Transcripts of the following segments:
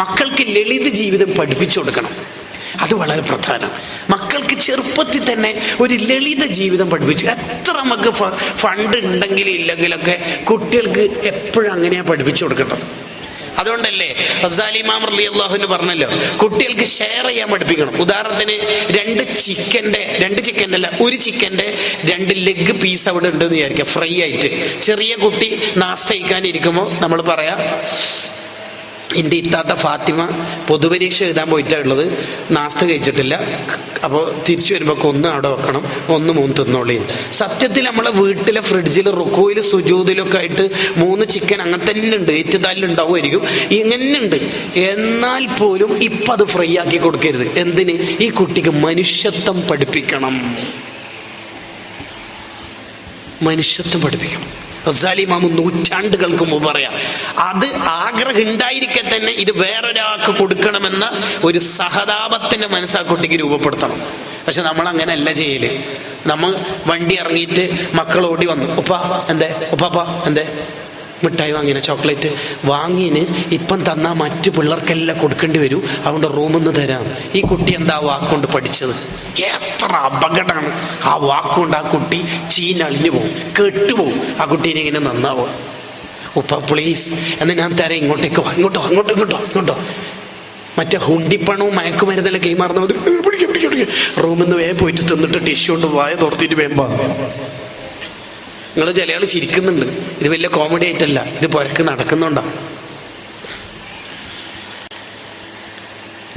മക്കൾക്ക് ലളിത ജീവിതം പഠിപ്പിച്ചു കൊടുക്കണം. അത് വളരെ പ്രധാനം. മക്കൾക്ക് ചെറുപ്പത്തിൽ തന്നെ ഒരു ലളിത ജീവിതം പഠിപ്പിച്ചു. എത്ര നമുക്ക് ഫണ്ട് ഉണ്ടെങ്കിലും ഇല്ലെങ്കിലൊക്കെ കുട്ടികൾക്ക് എപ്പോഴും അങ്ങനെയാണ് പഠിപ്പിച്ചു കൊടുക്കേണ്ടത്. അതുകൊണ്ടല്ലേ ഇമാം റലി അള്ളാഹുവിന് പറഞ്ഞല്ലോ കുട്ടികൾക്ക് ഷെയർ ചെയ്യാൻ പഠിപ്പിക്കണം. ഉദാഹരണത്തിന് രണ്ട് ചിക്കന്റെ രണ്ട് ചിക്കന്റെ അല്ല ഒരു ചിക്കന്റെ രണ്ട് ലെഗ് പീസ് അവിടെ ഉണ്ടെന്ന് വിചാരിക്കുക ഫ്രൈ ആയിട്ട്. ചെറിയ കുട്ടി നാസ്ത കഴിക്കാൻ ഇരിക്കുമ്പോൾ നമ്മൾ പറയാം എന്റെ ഇത്താത്ത ഫാത്തിമ പൊതുപരീക്ഷ എഴുതാൻ പോയിട്ടാണ് ഉള്ളത് നാസ്ത കഴിച്ചിട്ടില്ല. അപ്പോൾ തിരിച്ചു വരുമ്പോൾ ഒന്ന് അവിടെ വെക്കണം. ഒന്ന് മൂന്ന് തിന്നോളി. സത്യത്തിൽ നമ്മളെ വീട്ടിലെ ഫ്രിഡ്ജിൽ റുക്കോയിൽ സുജൂതിലൊക്കെ ആയിട്ട് മൂന്ന് ചിക്കൻ അങ്ങനെ തന്നെ ഉണ്ട്. എത്തിതാലിൽ ഉണ്ടാവുമായിരിക്കും. ഇങ്ങനെ ഉണ്ട്. എന്നാൽ പോലും ഇപ്പം അത് ഫ്രൈ ആക്കി കൊടുക്കരുത്. എന്തിന്? ഈ കുട്ടിക്ക് മനുഷ്യത്വം പഠിപ്പിക്കണം. മനുഷ്യത്വം പഠിപ്പിക്കണം. റസാലിമാമ് നൂറ്റാണ്ടുകൾക്ക് മുമ്പ് പറയാം. അത് ആഗ്രഹം ഉണ്ടായിരിക്കെ തന്നെ ഇത് വേറൊരാൾക്ക് കൊടുക്കണമെന്ന ഒരു സഹതാപത്തിന്റെ മനസ്സാ ആ കുട്ടിക്ക് രൂപപ്പെടുത്തണം. പക്ഷെ നമ്മൾ അങ്ങനെയല്ല ചെയ്യൽ. നമ്മൾ വണ്ടി ഇറങ്ങിയിട്ട് മക്കൾ ഓടി വന്നു. ഉപ്പ എന്തേ? ഉപ്പാപ്പ എന്തേ? മിഠായി വാങ്ങിയ ചോക്ലേറ്റ് വാങ്ങിന് ഇപ്പം തന്നാൽ മറ്റു പിള്ളേർക്കെല്ലാം കൊടുക്കേണ്ടി വരും. അതുകൊണ്ട് റൂമിൽ തരാം. ഈ കുട്ടി എന്താ വാക്കുകൊണ്ട് പഠിച്ചത്? എത്ര അപകടമാണ്. ആ വാക്കുകൊണ്ട് ആ കുട്ടി ചീനളിഞ്ഞു പോകും കെട്ടുപോകും ആ കുട്ടീനെ ഇങ്ങനെ നന്നാവും ഉപ്പ പ്ലീസ് എന്ന് ഞാൻ തരാം ഇങ്ങോട്ടേക്ക് വാ. ഇങ്ങോട്ടോ അങ്ങോട്ടോ ഇങ്ങോട്ടോ ഇങ്ങോട്ടോ. മറ്റേ ഹുണ്ടിപ്പണവും മയക്കുമരുന്നെല്ലാം കൈമാറുന്ന റൂമിൽ നിന്ന് വേ പോയിട്ട് തിന്നിട്ട് ടിഷ്യൂ കൊണ്ട് വായ തുറത്തിട്ട് വേമ്പോ നിങ്ങൾ ചില ആൾ ചിരിക്കുന്നുണ്ട്. ഇത് വലിയ കോമഡി ആയിട്ടല്ല. ഇത് പുരക്ക് നടക്കുന്നുണ്ടാ?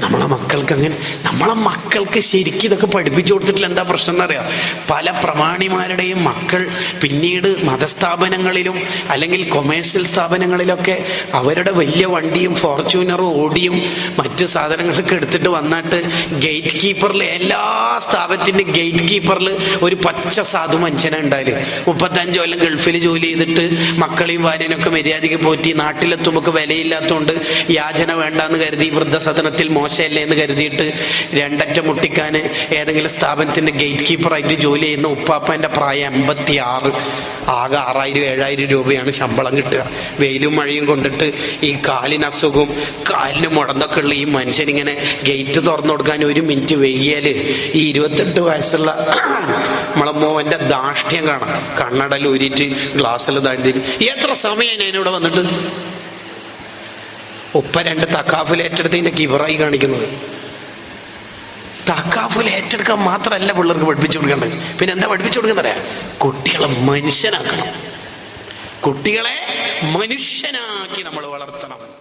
നമ്മളെ മക്കൾക്ക് അങ്ങനെ നമ്മളെ മക്കൾക്ക് ശരിക്കും ഇതൊക്കെ പഠിപ്പിച്ചു കൊടുത്തിട്ടില്ല. എന്താ പ്രശ്നം എന്നറിയാം? പല പ്രമാണിമാരുടെയും മക്കൾ പിന്നീട് മതസ്ഥാപനങ്ങളിലും അല്ലെങ്കിൽ കൊമേഴ്സ്യൽ സ്ഥാപനങ്ങളിലൊക്കെ അവരുടെ വലിയ വണ്ടിയും ഫോർച്യൂണറും ഓടിയും മറ്റ് സാധനങ്ങളൊക്കെ എടുത്തിട്ട് വന്നിട്ട് ഗേറ്റ് കീപ്പറിൽ എല്ലാ സ്ഥാപനത്തിന്റെ ഗേറ്റ് കീപ്പറിൽ ഒരു പച്ച സാധു മനുഷ്യനെ ഉണ്ടായാലും മുപ്പത്തഞ്ച് കൊല്ലം ഗൾഫിൽ ജോലി ചെയ്തിട്ട് മക്കളെയും ഭാര്യനൊക്കെ മര്യാദയ്ക്ക് പോറ്റി നാട്ടിലെത്തുമ്പോൾ വിലയില്ലാത്തതുകൊണ്ട് യാചന വേണ്ടാന്ന് കരുതി വൃദ്ധസദനത്തിൽ മോശമല്ലേ എന്ന് കരുതിയിട്ട് രണ്ടറ്റം മുട്ടിക്കാൻ ഏതെങ്കിലും സ്ഥാപനത്തിന്റെ ഗേറ്റ് കീപ്പറായിട്ട് ജോലി ചെയ്യുന്ന ഉപ്പാപ്പന്റെ പ്രായം എൺപത്തി ആറ് ആകെ ആറായിരം ഏഴായിരം രൂപയാണ് ശമ്പളം കിട്ടുക. വെയിലും മഴയും കൊണ്ടിട്ട് ഈ കാലിന് അസുഖവും കാലിന് മുടന്തൊക്കെ ഉള്ള ഈ മനുഷ്യനിങ്ങനെ ഗേറ്റ് തുറന്നു കൊടുക്കാൻ ഒരു മിനിറ്റ് വൈകിയാൽ ഈ ഇരുപത്തെട്ട് വയസ്സുള്ള നമ്മളെ മോവന്റെ ദാഷ്ട്യം കാണാം. കണ്ണടൽ ഊരിയിട്ട് ഗ്ലാസ്സിൽ താഴ്ത്തി എത്ര സമയം ഞാൻ ഇവിടെ വന്നിട്ട്? ഉപ്പ രണ്ട് തക്കാഫിൽ ഏറ്റെടുത്തതിന്റെ കിബറായി കാണിക്കുന്നത്. തക്കാഫിൽ ഏറ്റെടുക്കാൻ മാത്രമല്ല പിള്ളേർക്ക് പഠിപ്പിച്ചു കൊടുക്കേണ്ടത്. പിന്നെ എന്താ പഠിപ്പിച്ചു കൊടുക്കുന്നറിയാ കുട്ടികളെ മനുഷ്യനാക്കണം. കുട്ടികളെ മനുഷ്യനാക്കി നമ്മൾ വളർത്തണം.